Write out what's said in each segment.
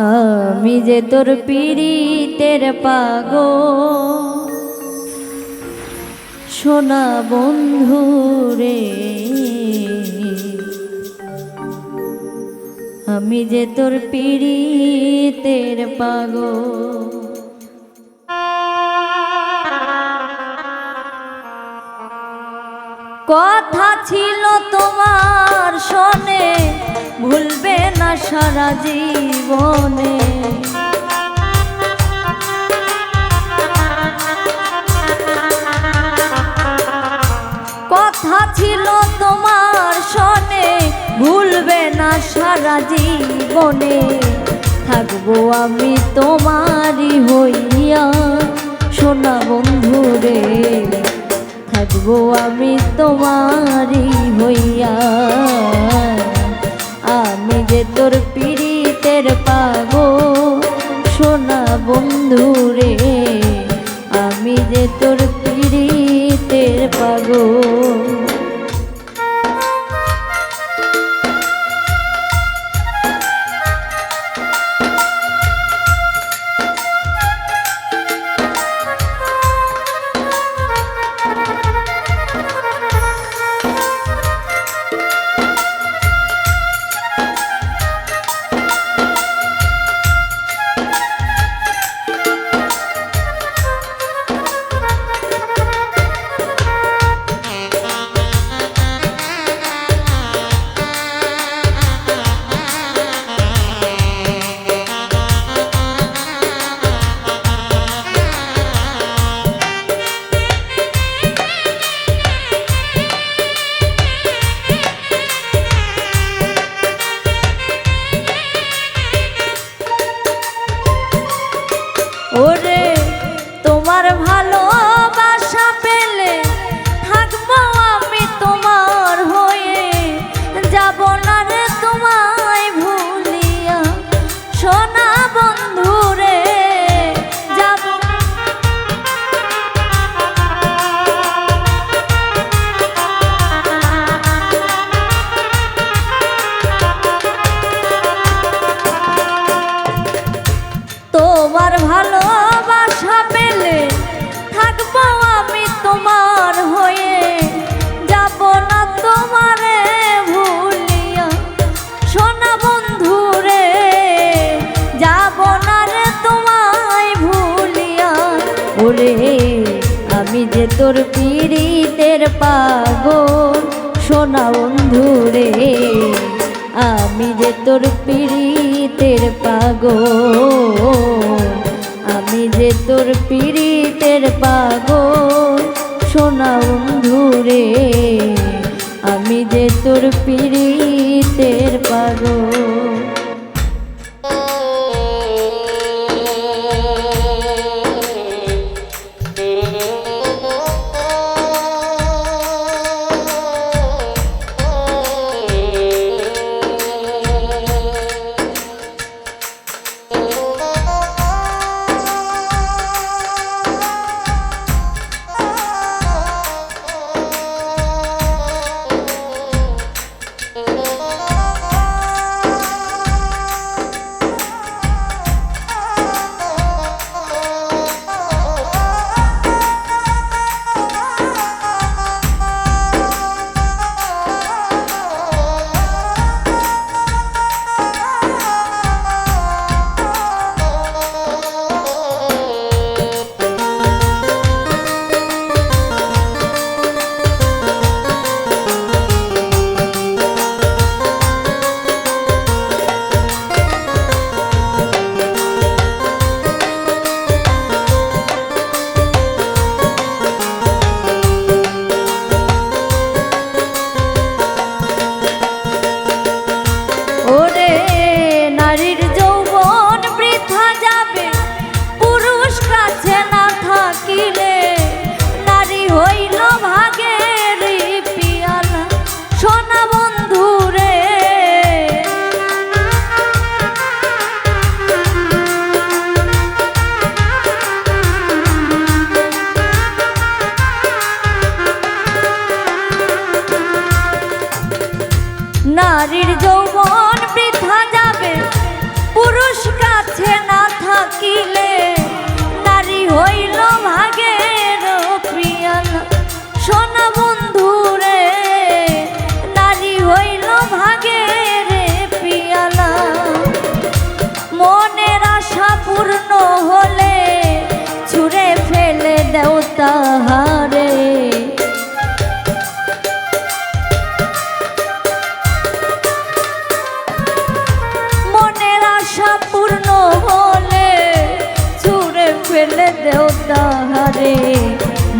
আমি যে তোর পিড়িতের পাগ সোনা বন্ধু রে। আমি যে তোর পিড়িতের পাগ কথা ছিল তোমার শোনে, ভুলবে না সারা জীবনে। কথা ছিল তোমার শোনে, ভুলবে না সারা জীবনে। থাকব আমি তোমারই হইয়া, সোনা বন্ধুরে। থাকব আমি তোমারই হইয়া। আমি যে তোর পীড়িতের তোমার ভালোবাসা পেলে থাকব আমি তোমার হয়ে। যাব না তোমারে ভুলিয়া। সোনা বন্ধু রে, যাব না রে তোমায় ভুলিয়া। ওরে, আমি যে তোর পীড়িতের পাগল, সোনা বন্ধু রে, আমি যে তোর পীড়িতের পাগ আমি যে তোর পীড়িতের পাগ সোনা ধরে আমি যে তোর পীড়িতের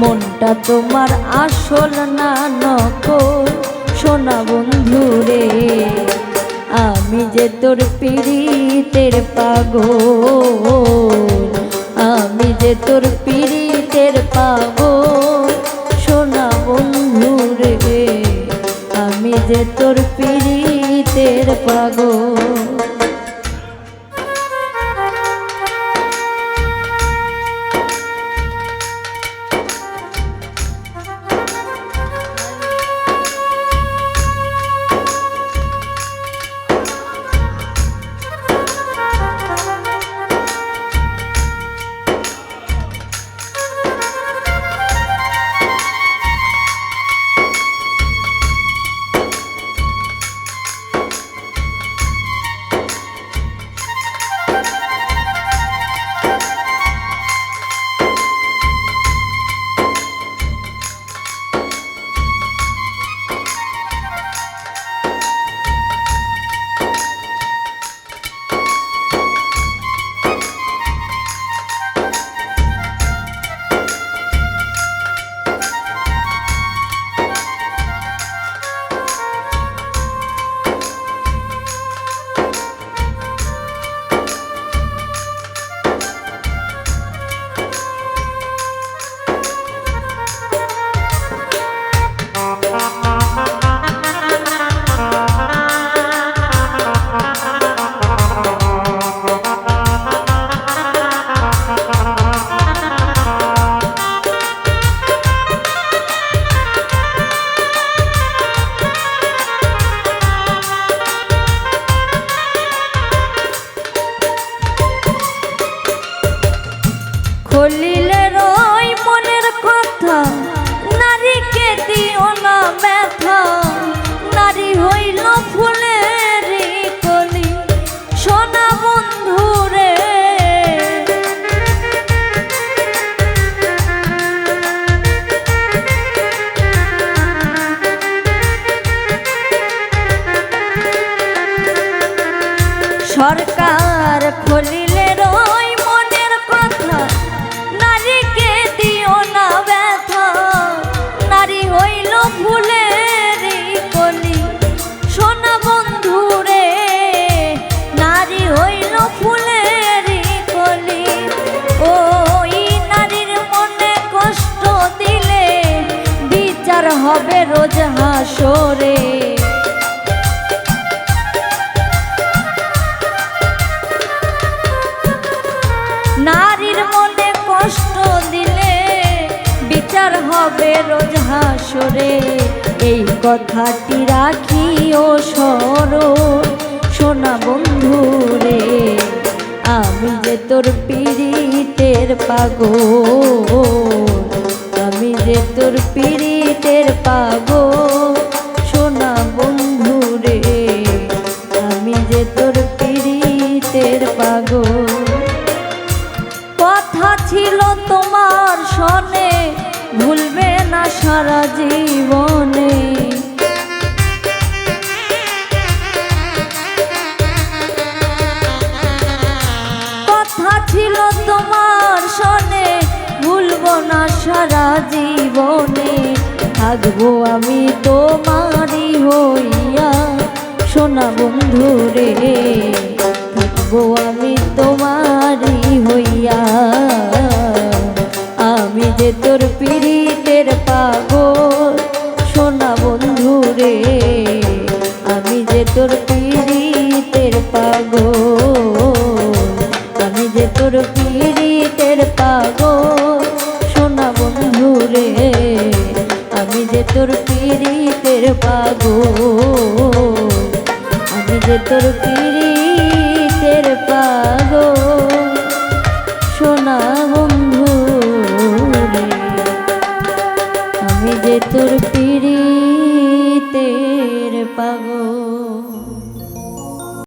মনটা তোমার আসল না নকল? সোনা বন্ধু রে, আমি যে তোর পিড়িতের পাগল। আমি যে তোর পিড়িতের পাগল। সোনা বন্ধু রে, আমি যে তোর পিড়িতের পাগল। সরকার খলিলে রই মনের কথা। নারীকে দিও না ব্যথা। নারী হইল ফুলের কলি। সোনা বন্ধু রে নারী হইল ফুলের কলি। ওই নারীর মনে কষ্ট দিলে বিচার হবে রোজ হাসরে। কথাটি রাখিও সর সোনা বন্ধু রে, আমি যে তোর পিড়িতের পাগল, আমি যে তোর পীড়িতের জীবনে থাকব আমি তোমারই হইয়া। সোনা বন্ধু রে, থাকব আমি তোমারই হইয়া। আমি যে তোর পীড়িতের পীড়িতের পাগল আমি যে তোর পীড়িত